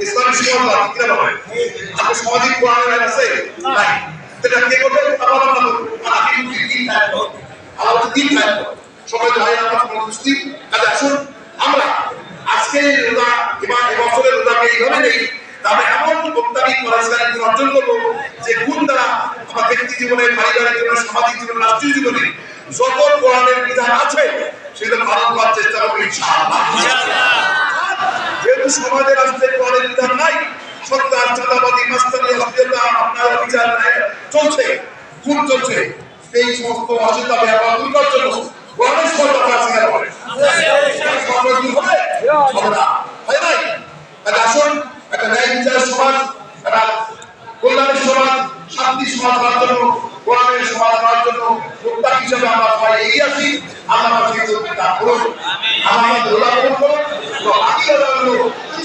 ইসলামী আছে কিনা বলে আপনি সামাজিক কোরআনের আইন আছে নাই এটা কে করবে হবে আর আপনি কি দিন থাকবে আমার দিন থাকবে সবাই ভাই আমরা মুসলিম কাজে আসুন আমরা আজকে রোজা এবার এবছরের রোজাকে এইভাবে নেই তবে এমন বক্তাবি পরাজগারী গুণ অর্জন করব যে গুণ দ্বারা আমার ব্যক্তি জীবনে পারিবারিক জীবনে সামাজিক জীবনে রাষ্ট্রীয় জীবনে যত কোরআনের বিধান আছে সেটা পালন করার চেষ্টা করব ইনশাআল্লাহ যেহেতু সমাজে রাষ্ট্রের কোরআনের বিধান নাই। সরকার চাঁদাবাদী মাস্তানি আপনার চলছে চলছে। সমস্ত ব্যাপার একটা শান্তি হিসেবে আমরা আমাদের আল্লাহ আমাদের